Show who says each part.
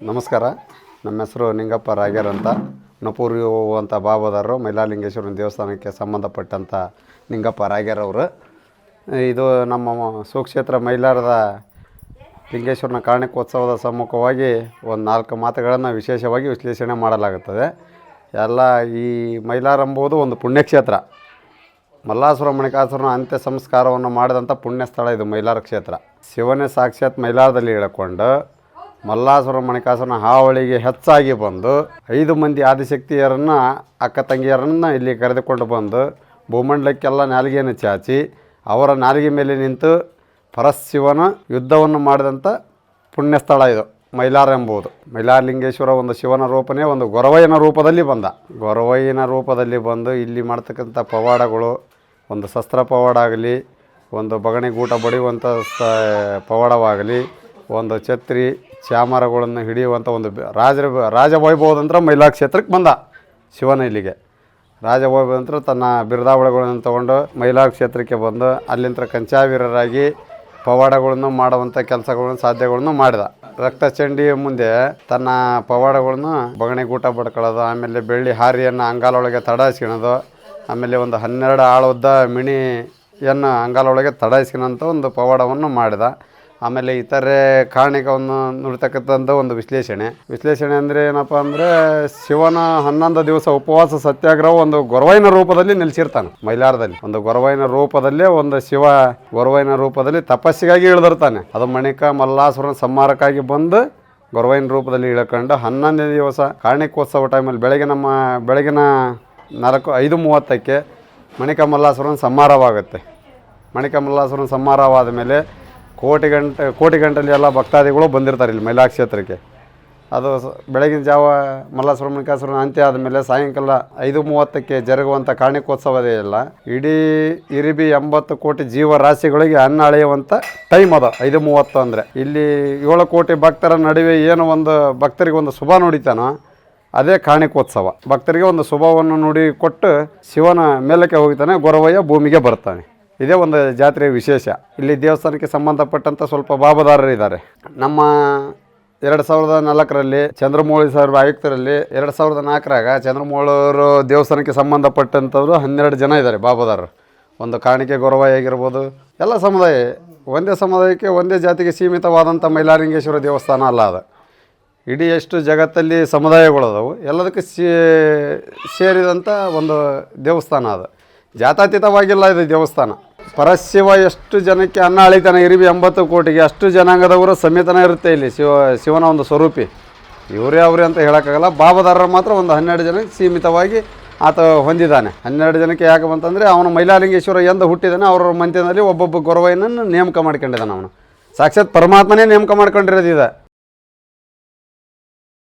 Speaker 1: ನಮಸ್ಕಾರ. ನಮ್ಮ ಹೆಸರು ನಿಂಗಪ್ಪ ರಾಗ್ಯರ್ ಅಂತ. ನಪೂರಿ ಅಂತ ಬಾಬಾದಾರರು ಮೈಲಾಲಿಂಗೇಶ್ವರನ ದೇವಸ್ಥಾನಕ್ಕೆ ಸಂಬಂಧಪಟ್ಟಂಥ ನಿಂಗಪ್ಪ ರಾಗ್ಯರ್ ಅವರು. ಇದು ನಮ್ಮ ಸುಕ್ಷೇತ್ರ ಮೈಲಾರದ ಲಿಂಗೇಶ್ವರನ ಕಾರ್ಣಿಕೋತ್ಸವದ ಸಮ್ಮುಖವಾಗಿ ಒಂದು ನಾಲ್ಕು ಮಾತುಗಳನ್ನು ವಿಶೇಷವಾಗಿ ವಿಶ್ಲೇಷಣೆ ಮಾಡಲಾಗುತ್ತದೆ. ಎಲ್ಲ ಈ ಮೈಲಾರ ಎಂಬುದು ಒಂದು ಪುಣ್ಯಕ್ಷೇತ್ರ. ಮಲ್ಲಾಸುರ ಮಣಿಕಾಸುರನ ಅಂತ್ಯ ಸಂಸ್ಕಾರವನ್ನು ಮಾಡಿದಂಥ ಪುಣ್ಯ ಸ್ಥಳ ಇದು ಮೈಲಾರ ಕ್ಷೇತ್ರ. ಶಿವನೇ ಸಾಕ್ಷಾತ್ ಮೈಲಾರದಲ್ಲಿ ಇಳ್ಕೊಂಡು ಮಲ್ಲಾಸುರ ಮಣಿಕಾಸುರನ ಹಾವಳಿಗೆ ಹೆಚ್ಚಾಗಿ ಬಂದು ಐದು ಮಂದಿ ಆದಿಶಕ್ತಿಯರನ್ನು, ಅಕ್ಕ ತಂಗಿಯರನ್ನು ಇಲ್ಲಿ ಕರೆದುಕೊಂಡು ಬಂದು ಭೂಮಂಡಲಕ್ಕೆಲ್ಲ ನಾಲಿಗೆಯನ್ನು ಚಾಚಿ, ಅವರ ನಾಲಿಗೆ ಮೇಲೆ ನಿಂತು ಪರಶಿವನ ಯುದ್ಧವನ್ನು ಮಾಡಿದಂಥ ಪುಣ್ಯಸ್ಥಳ ಇದು, ಮೈಲಾರ ಎಂಬುದು ಮೈಲಾರಲಿಂಗೇಶ್ವರ ಒಂದು ಶಿವನ ರೂಪನೇ, ಒಂದು ಗೊರವಯ್ಯನ ರೂಪದಲ್ಲಿ ಬಂದ. ಗೊರವಯ್ಯನ ರೂಪದಲ್ಲಿ ಬಂದು ಇಲ್ಲಿ ಮಾಡ್ತಕ್ಕಂಥ ಪವಾಡಗಳು, ಒಂದು ಶಸ್ತ್ರ ಪವಾಡ ಆಗಲಿ, ಒಂದು ಬಗಣಿ ಗೂಟ ಬಡಿಯುವಂಥ ಪವಾಡವಾಗಲಿ ಒಂದು ಛತ್ರಿ ಚಾಮರಗಳನ್ನು ಹಿಡಿಯುವಂಥ ಒಂದು ರಾಜ ರಾಜವೈಭವದಂತರ ಮೈಲಾ ಕ್ಷೇತ್ರಕ್ಕೆ ಬಂದ ಶಿವನ ಇಲ್ಲಿಗೆ. ರಾಜವೈಭವಂತರ ತನ್ನ ಬಿರುದಾವಳಗಳನ್ನು ತಗೊಂಡು ಮೈಲಾ ಕ್ಷೇತ್ರಕ್ಕೆ ಬಂದು ಅಲ್ಲಿಂದ ಕಂಚಾವೀರರಾಗಿ ಪವಾಡಗಳನ್ನು ಮಾಡುವಂಥ ಕೆಲಸಗಳನ್ನು, ಸಾಧ್ಯಗಳನ್ನು ಮಾಡಿದ. ರಕ್ತಚಂಡಿಯ ಮುಂದೆ ತನ್ನ ಪವಾಡಗಳನ್ನು ಬಗಣಿಗೂಟ ಬಡ್ಕೊಳ್ಳೋದು ಆಮೇಲೆ ಬೆಳ್ಳಿ ಹಾರಿಯನ್ನು ಅಂಗಾಲೊಳಗೆ ತಡಾಯಿಸ್ಕೊಳೋದು, ಆಮೇಲೆ ಒಂದು ಹನ್ನೆರಡು ಆಳುದ್ದ ಮಿಣಿಯನ್ನು ಅಂಗಾಲೊಳಗೆ ತಡಾಯಿಸ್ಕೊಳಂಥ ಒಂದು ಪವಾಡವನ್ನು ಮಾಡಿದ. ಆಮೇಲೆ ಇತರೆ ಕಾರಣಿಕವನ್ನು ನೋಡ್ತಕ್ಕಂಥ ಒಂದು ವಿಶ್ಲೇಷಣೆ. ವಿಶ್ಲೇಷಣೆ ಅಂದರೆ ಏನಪ್ಪ ಅಂದರೆ ಶಿವನ ಹನ್ನೊಂದು ದಿವಸ ಉಪವಾಸ ಸತ್ಯಾಗ್ರಹ ಒಂದು ಗೊರವೈನ ರೂಪದಲ್ಲಿ ನಿಲ್ಸಿರ್ತಾನೆ, ಮೈಲಾರದಲ್ಲಿ. ಒಂದು ಗೊರವೈನ ರೂಪದಲ್ಲೇ ಒಂದು ಶಿವ ಗೊರವೈನ ರೂಪದಲ್ಲಿ ತಪಸ್ಸಿಗಾಗಿ ಇಳಿದಿರ್ತಾನೆ. ಅದು ಮಣಿಕ ಮಲ್ಲಾಸುರನ ಸಂಹಾರಕ್ಕಾಗಿ ಬಂದು ಗೊರವೈನ ರೂಪದಲ್ಲಿ ಇಳ್ಕೊಂಡು ಹನ್ನೊಂದನೇ ದಿವಸ ಕಾರಣಿಕೋತ್ಸವ ಟೈಮಲ್ಲಿ ಬೆಳಗ್ಗೆ ನಮ್ಮ ಬೆಳಗಿನ ನಾಲ್ಕು, ಐದು ಮೂವತ್ತಕ್ಕೆ ಮಣಿಕ ಮಲ್ಲಾಸುರನ ಸಂಹಾರವಾಗುತ್ತೆ. ಮಣಿಕ ಮಲ್ಲಾಸುರನ ಸಂಹಾರವಾದ ಮೇಲೆ ಕೋಟಿ ಗಂಟೆ, ಕೋಟಿ ಗಂಟಲ್ಲಿ ಎಲ್ಲ ಭಕ್ತಾದಿಗಳು ಬಂದಿರ್ತಾರೆ ಇಲ್ಲಿ ಮೈಲಾ ಕ್ಷೇತ್ರಕ್ಕೆ. ಅದು ಬೆಳಗಿನ ಜಾವ ಮಲ್ಲಾಸುರ ಮಣಿಕಾಸುರನ ಅಂತ್ಯ ಆದಮೇಲೆ ಸಾಯಂಕಾಲ ಐದು ಮೂವತ್ತಕ್ಕೆ ಜರುಗುವಂಥ ಕಾರಣಿಕೋತ್ಸವದೇ ಇಲ್ಲ ಇಡೀ ಇರಿಬಿ ಎಂಬತ್ತು ಕೋಟಿ ಜೀವರಾಶಿಗಳಿಗೆ ಅನ್ನ ಅಳೆಯುವಂಥ ಟೈಮ್ ಅದು, ಐದು ಮೂವತ್ತು ಅಂದರೆ. ಇಲ್ಲಿ ಏಳು ಕೋಟಿ ಭಕ್ತರ ನಡುವೆ ಏನು ಒಂದು ಭಕ್ತರಿಗೆ ಒಂದು ಶುಭ ನುಡಿತಾನೋ, ಅದೇ ಕಾರಣಿಕೋತ್ಸವ. ಭಕ್ತರಿಗೆ ಒಂದು ಶುಭವನ್ನು ನೋಡಿ ಕೊಟ್ಟು ಶಿವನ ಮೇಲಕ್ಕೆ ಹೋಗ್ತಾನೆ, ಗೊರವಯ್ಯ ಭೂಮಿಗೆ ಬರ್ತಾನೆ. ಇದೇ ಒಂದು ಜಾತ್ರೆಯ ವಿಶೇಷ. ಇಲ್ಲಿ ದೇವಸ್ಥಾನಕ್ಕೆ ಸಂಬಂಧಪಟ್ಟಂಥ ಸ್ವಲ್ಪ ಬಾಬುದಾರರಿದ್ದಾರೆ ನಮ್ಮ ಎರಡು ಸಾವಿರದ ನಾಲ್ಕರಲ್ಲಿ ಚಂದ್ರಮೌಳಿ ಸರ್ ಆಯುಕ್ತರಲ್ಲಿ ಎರಡು ಸಾವಿರದ ನಾಲ್ಕರಾಗ ಚಂದ್ರಮೌಳವರು ದೇವಸ್ಥಾನಕ್ಕೆ ಸಂಬಂಧಪಟ್ಟಂಥವ್ರು ಹನ್ನೆರಡು ಜನ ಇದ್ದಾರೆ ಬಾಬುದಾರರು. ಒಂದು ಕಾಣಿಕೆ ಗೌರವ ಆಗಿರ್ಬೋದು ಎಲ್ಲ ಸಮುದಾಯ, ಒಂದೇ ಸಮುದಾಯಕ್ಕೆ ಒಂದೇ ಜಾತಿಗೆ ಸೀಮಿತವಾದಂಥ ಮೈಲಾರಿಂಗೇಶ್ವರ ದೇವಸ್ಥಾನ ಅಲ್ಲ ಅದು. ಇಡೀ ಎಷ್ಟು ಜಗತ್ತಲ್ಲಿ ಸಮುದಾಯಗಳದವು, ಎಲ್ಲದಕ್ಕೆ ಸೇರಿದಂಥ ಒಂದು ದೇವಸ್ಥಾನ ಅದು. ಜಾತ್ಯತೀತವಾಗಿಲ್ಲ ಇದು ದೇವಸ್ಥಾನ. ಪರಶಿವ ಎಷ್ಟು ಜನಕ್ಕೆ ಅನ್ನ ಅಳಿತಾನೆ, ಇರಿವಿ ಎಂಬತ್ತು ಕೋಟಿಗೆ ಅಷ್ಟು ಜನಾಂಗದವರು ಸಮೇತನ ಇರುತ್ತೆ ಇಲ್ಲಿ ಶಿವ, ಶಿವನ ಒಂದು ಸ್ವರೂಪಿ. ಇವರೇ ಅವರೇ ಅಂತ ಹೇಳೋಕ್ಕಾಗಲ್ಲ, ಬಾಬಾದಾರರು ಮಾತ್ರ ಒಂದು ಹನ್ನೆರಡು ಜನಕ್ಕೆ ಸೀಮಿತವಾಗಿ ಆತ ಹೊಂದಿದ್ದಾನೆ. ಹನ್ನೆರಡು ಜನಕ್ಕೆ ಯಾಕೆ ಬಂತಂದರೆ ಅವನು ಮೈಲಾಲಿಂಗೇಶ್ವರ ಎಂದು ಹುಟ್ಟಿದಾನೆ ಅವರ ಮಂತ್ಯದಲ್ಲಿ ಒಬ್ಬೊಬ್ಬ ಗೊರವಯ್ಯನನ್ನು ನೇಮಕ ಮಾಡ್ಕೊಂಡಿದ್ದಾನೆ ಅವನು. ಸಾಕ್ಷಾತ್ ಪರಮಾತ್ಮನೇ ನೇಮಕ ಮಾಡ್ಕೊಂಡಿರೋದು ಇದೆ.